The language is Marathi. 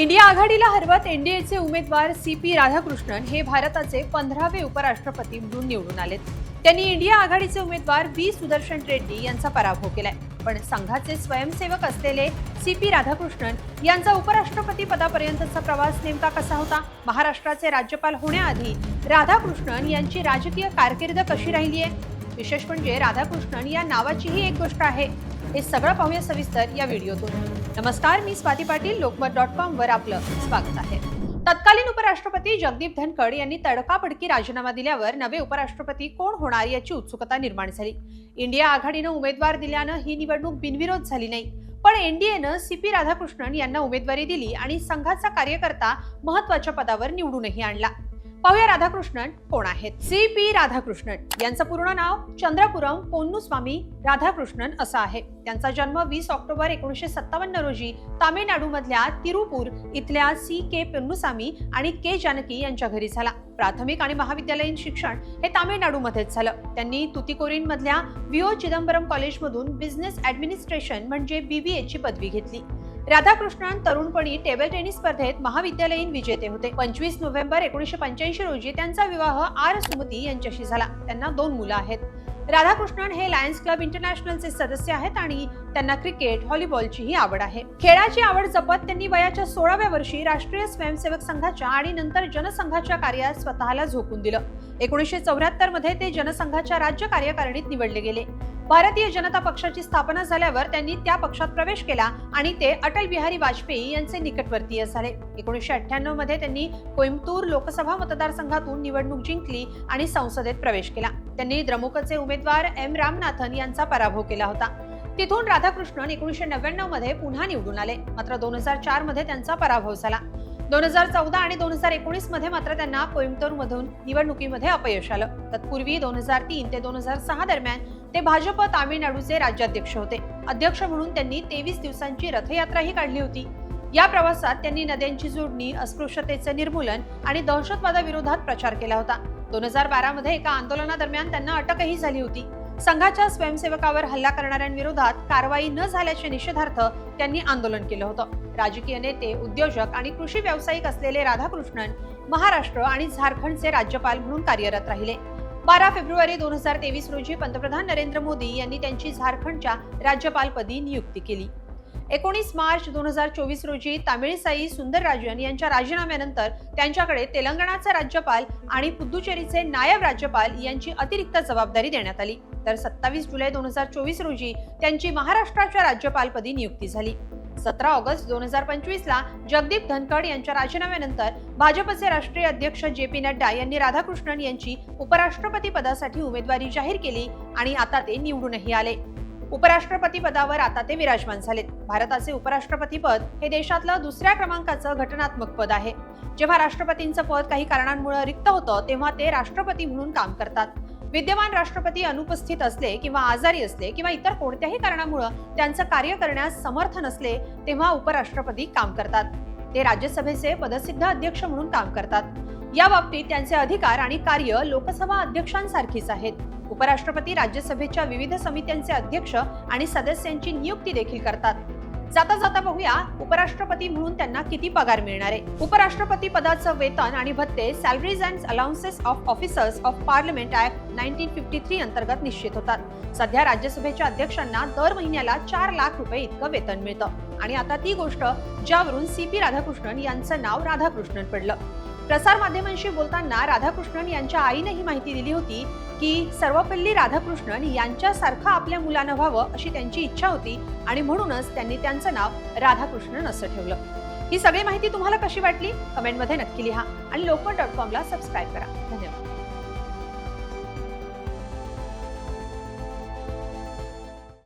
इंडिया आघाडीला हरवत एनडीएचे उमेदवार सी पी राधाकृष्णन हे भारताचे पंधरावे उपराष्ट्रपती म्हणून निवडून आलेत. त्यांनी इंडिया आघाडीचे उमेदवार व्ही सुदर्शन रेड्डी यांचा पराभव केलाय. पण संघाचे स्वयंसेवक असलेले सी पी राधाकृष्णन यांचा उपराष्ट्रपती पदापर्यंतचा प्रवास नेमका कसा होता? महाराष्ट्राचे राज्यपाल होण्याआधी राधाकृष्णन यांची राजकीय कारकीर्द कशी राहिली आहे विशेष म्हणजे राधाकृष्णन या नावाचीही एक गोष्ट आहे. हे सगळं पाहूया सविस्तर या व्हिडिओतून. नमस्कार मी स्वाती पाटील लोकमत डॉट कॉम वर आपलं स्वागत आहे. तत्कालीन उपराष्ट्रपती जगदीप धनखड यांनी तडकाफडकी राजीनामा दिल्यावर नवे उपराष्ट्रपती कोण होणार याची उत्सुकता निर्माण झाली. इंडिया आघाडीनं उमेदवार दिल्यानं ही निवडणूक बिनविरोध झाली नाही. पण एनडीएनं सी पी राधाकृष्णन यांना उमेदवारी दिली आणि संघाचा कार्यकर्ता महत्त्वाच्या पदावर निवडूनही आणला. पाहूया राधाकृष्णन कोण आहेत. सी पी राधाकृष्णन यांचं पूर्ण नाव चंद्रपुरम पोन्नुस्वामी राधाकृष्णन असं आहे. त्यांचा जन्म वीस ऑक्टोबर एकोणीसशे सत्तावन्न रोजी तामिळनाडूमधल्या तिरुपूर इथल्या सी के पोन्नुसामी आणि के जानकी यांच्या घरी झाला. प्राथमिक आणि महाविद्यालयीन शिक्षण हे तामिळनाडूमध्येच झालं. त्यांनी तुतिकोरीन मधल्या विओ चिदंबरम कॉलेजमधून बिझनेस ऍडमिनिस्ट्रेशन म्हणजे बीबीए ची पदवी घेतली. राधाकृष्णन तरुणपणी टेबल टेनिस स्पर्धेत महाविद्यालयीन विजेते होते. पंचवीस नोव्हेंबर एकोणीसशे पंच्याऐंशी रोजी त्यांचा विवाह आर सुमती यांच्याशी झाला. त्यांना दोन मुलं आहेत. राधाकृष्णन हे लायन्स क्लब इंटरनॅशनलचे सदस्य आहेत आणि त्यांना क्रिकेट व्हॉलीबॉलचीही आवड आहे. खेळाची आवड जपत त्यांनी वयाच्या सोळाव्या वर्षी राष्ट्रीय स्वयंसेवक संघाच्या आणि नंतर जनसंघाच्या कार्यात स्वतःला झोकून दिलं. एकोणीसशे चौऱ्याहत्तरमध्ये ते जनसंघाच्या राज्य कार्यकारिणीत निवडले गेले. भारतीय जनता पक्षाची स्थापना झाल्यावर त्यांनी त्या पक्षात प्रवेश केला आणि ते अटल बिहारी वाजपेयी यांचे निकटवर्तीय झाले. एकोणीसशे अठ्ठ्याण्णवमध्ये त्यांनी कोइंबतूर लोकसभा मतदारसंघातून निवडणूक जिंकली आणि संसदेत प्रवेश केला. त्यांनी द्रमुकचे उमेदवार एम रामनाथन यांचा पराभव केला होता. तिथून राधाकृष्णन एकोणीसशे नव्याण्णवमध्ये पुन्हा निवडून आले. मात्र दोन हजार चारमध्ये त्यांचा पराभव झाला. दोन हजार चौदा आणि दोन हजार एकोणीसमध्ये मात्र त्यांना कोइंबतूर मधून निवडणुकीमध्ये अपयश आलं. तत्पूर्वी दोन हजार तीन ते दोन हजार सहा दरम्यान ते भाजप तामिळनाडूचे राज्याध्यक्ष होते. अध्यक्ष म्हणून त्यांनी तेवीस दिवसांची रथयात्राही काढली होती. या प्रवासात त्यांनी नद्यांची जोडणी अस्पृश्यतेचे निर्मूलन आणि दहशतवादाविरोधात प्रचार केला होता. दोन हजार बारा मध्ये एका आंदोलनादरम्यान त्यांना अटकही झाली होती. संघाच्या स्वयंसेवकावर हल्ला करणाऱ्यांविरोधात कारवाई न झाल्याच्या निषेधार्थ त्यांनी आंदोलन केलं होतं. राजकीय नेते उद्योजक आणि कृषी व्यावसायिक असलेले राधाकृष्णन महाराष्ट्र आणि झारखंडचे राज्यपाल म्हणून कार्यरत राहिले. बारा फेब्रुवारी दोन हजार तेवीस रोजी पंतप्रधान नरेंद्र मोदी यांनी त्यांची झारखंडच्या राज्यपालपदी नियुक्ती केली. एकोणीस मार्च दोन हजार चोवीस रोजी तामिळसाई सुंदरराजन यांच्या राजीनाम्यानंतर त्यांच्याकडे तेलंगणाचे राज्यपाल आणि पुद्दुचेरीचे नायब राज्यपाल यांची अतिरिक्त जबाबदारी देण्यात आली. तर सत्तावीस जुलै दोन हजार चोवीस रोजी त्यांची महाराष्ट्राच्या राज्यपालपदी नियुक्ती झाली. सतरा ऑगस्ट दोन हजार पंचवीस ला जगदीप धनखड यांच्या राजीनाम्यानंतर भाजपचे राष्ट्रीय अध्यक्ष जे पी नड्डा यांनी राधाकृष्णन यांची उपराष्ट्रपती पदासाठी उमेदवारी जाहीर केली आणि आता ते निवडूनही आले. उपराष्ट्रपती पदावर आता ते विराजमान झालेत. भारताचे उपराष्ट्रपती पद हे देशातलं दुसऱ्या क्रमांकाचं घटनात्मक पद आहे. जेव्हा राष्ट्रपतींचं पद काही कारणांमुळे रिक्त होतं तेव्हा ते राष्ट्रपती म्हणून काम करतात. विद्यमान राष्ट्रपती अनुपस्थित असले किंवा आजारी असले किंवा इतर कोणत्याही कारणामुळं त्यांचं कार्य करण्यास समर्थ नसले तेव्हा उपराष्ट्रपती काम करतात. ते राज्यसभेचे पदसिद्ध अध्यक्ष म्हणून काम करतात. या बाबतीत त्यांचे अधिकार आणि कार्य लोकसभा अध्यक्षांसारखीच आहेत. उपराष्ट्रपती राज्यसभेच्या विविध समित्यांचे अध्यक्ष आणि सदस्यांची नियुक्ती देखील करतात. जाता जाता बघूया उपराष्ट्रपती म्हणून त्यांना किती पगार मिळणार आहे. उपराष्ट्रपती पदाचं वेतन आणि भत्ते salaries and allowances of officers of parliament act nineteen fifty three अंतर्गत निश्चित होतात. सध्या राज्यसभेच्या अध्यक्षांना दर महिन्याला चार लाख रुपये इतकं वेतन मिळतं. आणि आता ती गोष्ट ज्यावरून सी पी राधाकृष्णन यांचं नाव राधाकृष्णन पडलं. प्रसार माध्यमांशी बोलताना राधाकृष्णन यांच्या आईने ही माहिती दिली होती की सर्वपल्ली राधाकृष्णन यांच्यासारखं आपल्या मुलानं व्हावं अशी त्यांची इच्छा होती आणि म्हणूनच त्यांनी त्यांचं नाव राधाकृष्णन असं ठेवलं. ही सगळी माहिती तुम्हाला कशी वाटली? कमेंटमध्ये नक्की लिहा आणि लोकमत डॉट कॉमला सबस्क्राईब करा. धन्यवाद.